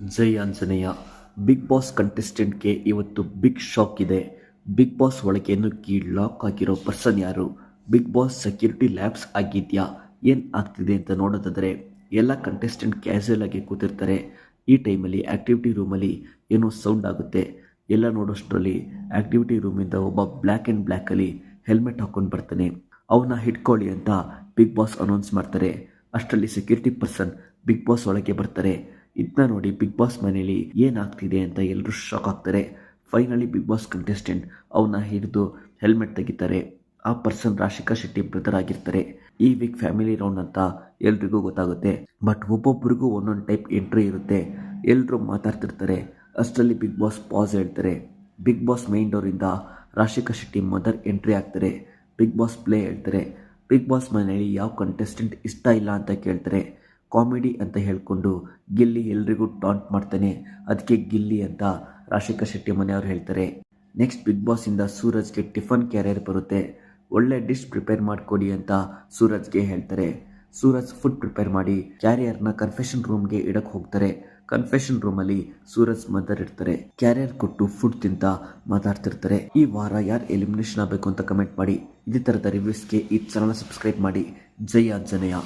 ಜೈ Anjaneya. Bigg Boss ಕಂಟೆಸ್ಟೆಂಟ್ಗೆ ಇವತ್ತು big shock ಇದೆ. ಬಿಗ್ ಬಾಸ್ ಒಳಗೆ ನುಗ್ಗಿ ಲಾಕ್ ಆಗಿರೋ ಪರ್ಸನ್ ಯಾರು? ಬಿಗ್ ಬಾಸ್ ಸೆಕ್ಯೂರಿಟಿ ಲ್ಯಾಬ್ಸ್ ಆಗಿದೆಯಾ? ಏನು ಆಗ್ತಿದೆ ಅಂತ ನೋಡೋದಾದರೆ, ಎಲ್ಲ ಕಂಟೆಸ್ಟೆಂಟ್ ಕ್ಯಾಶುಯಲ್ ಆಗಿ ಕೂತಿರ್ತಾರೆ. ಈ ಟೈಮಲ್ಲಿ ಆ್ಯಕ್ಟಿವಿಟಿ ರೂಮಲ್ಲಿ ಏನೋ ಸೌಂಡ್ ಆಗುತ್ತೆ. ಎಲ್ಲ ನೋಡೋಷ್ಟರಲ್ಲಿ ಆ್ಯಕ್ಟಿವಿಟಿ ರೂಮಿಂದ ಒಬ್ಬ ಬ್ಲ್ಯಾಕ್ ಆ್ಯಂಡ್ ಬ್ಲ್ಯಾಕಲ್ಲಿ ಹೆಲ್ಮೆಟ್ ಹಾಕ್ಕೊಂಡು ಬರ್ತಾನೆ. ಅವನ್ನ ಹಿಡ್ಕೊಳ್ಳಿ ಅಂತ ಬಿಗ್ ಬಾಸ್ ಅನೌನ್ಸ್ ಮಾಡ್ತಾರೆ. ಅಷ್ಟರಲ್ಲಿ ಸೆಕ್ಯೂರಿಟಿ ಪರ್ಸನ್ ಬಿಗ್ ಬಾಸ್ ಒಳಗೆ ಬರ್ತಾರೆ. ಇದನ್ನ ನೋಡಿ ಬಿಗ್ ಬಾಸ್ ಮನೇಲಿ ಏನಾಗ್ತಿದೆ ಅಂತ ಎಲ್ಲರೂ ಶಾಕ್ ಆಗ್ತಾರೆ. ಫೈನಲಿ ಬಿಗ್ ಬಾಸ್ ಕಂಟೆಸ್ಟೆಂಟ್ ಅವನ್ನ ಹಿಡಿದು ಹೆಲ್ಮೆಟ್ ತೆಗಿತಾರೆ. ಆ ಪರ್ಸನ್ ರಾಶಿಕಾ ಶೆಟ್ಟಿ ಬ್ರದರ್ ಆಗಿರ್ತಾರೆ. ಈ ವೀಕ್ ಫ್ಯಾಮಿಲಿ ರೌಂಡ್ ಅಂತ ಎಲ್ರಿಗೂ ಗೊತ್ತಾಗುತ್ತೆ. ಬಟ್ ಒಬ್ಬೊಬ್ಬರಿಗೂ ಒಂದೊಂದು ಟೈಪ್ ಎಂಟ್ರಿ ಇರುತ್ತೆ. ಎಲ್ಲರೂ ಮಾತಾಡ್ತಿರ್ತಾರೆ. ಅಷ್ಟರಲ್ಲಿ ಬಿಗ್ ಬಾಸ್ ಪಾಸ್ ಹೇಳ್ತಾರೆ. ಬಿಗ್ ಬಾಸ್ ಮೈನ್ ಡೋರಿಂದ ರಾಶಿಕಾ ಶೆಟ್ಟಿ ಮದರ್ ಎಂಟ್ರಿ ಆಗ್ತಾರೆ ಬಿಗ್ ಬಾಸ್ ಪ್ಲೇ ಹೇಳ್ತಾರೆ. ಬಿಗ್ ಬಾಸ್ ಮನೆಯಲ್ಲಿ ಯಾವ ಕಂಟೆಸ್ಟೆಂಟ್ ಇಷ್ಟ ಇಲ್ಲ ಅಂತ ಕೇಳ್ತಾರೆ. ಕಾಮಿಡಿ ಅಂತ ಹೇಳಿಕೊಂಡು ಗಿಲ್ಲಿ ಎಲ್ರಿಗೂ ಟಾಂಟ್ ಮಾಡ್ತಾನೆ. ಅದಕ್ಕೆ ಗಿಲ್ಲಿ ಅಂತ ರಾಜಶೇಖರ್ ಶೆಟ್ಟಿ ಮನೆಯವರು ಹೇಳ್ತಾರೆ. ನೆಕ್ಸ್ಟ್ ಬಿಗ್ ಬಾಸಿಂದ ಸೂರಜ್ಗೆ ಟಿಫನ್ ಕ್ಯಾರಿಯರ್ ಬರುತ್ತೆ. ಒಳ್ಳೆ ಡಿಶ್ ಪ್ರಿಪೇರ್ ಮಾಡಿಕೊಡಿ ಅಂತ ಸೂರಜ್ಗೆ ಹೇಳ್ತಾರೆ. ಸೂರಜ್ ಫುಡ್ ಪ್ರಿಪೇರ್ ಮಾಡಿ ಕ್ಯಾರಿಯರ್ನ ಕನ್ಫೆಷನ್ ರೂಮ್ಗೆ ಇಡಕ್ಕೆ ಹೋಗ್ತಾರೆ. ಕನ್ಫೆಷನ್ ರೂಮಲ್ಲಿ ಸೂರಜ್ ಮದರ್ ಇರ್ತಾರೆ. ಕ್ಯಾರಿಯರ್ ಕೊಟ್ಟು ಫುಡ್ ತಿಂತ ಮಾತಾಡ್ತಿರ್ತಾರೆ. ಈ ವಾರ ಯಾರು ಎಲಿಮಿನೇಷನ್ ಆಗಬೇಕು ಅಂತ ಕಮೆಂಟ್ ಮಾಡಿ. ಇದೇ ಥರದ ರಿವ್ಯೂಸ್ಗೆ ಈ ಚಾನಲ್ ಸಬ್ಸ್ಕ್ರೈಬ್ ಮಾಡಿ. ಜಯ ಆಂಜನೇಯ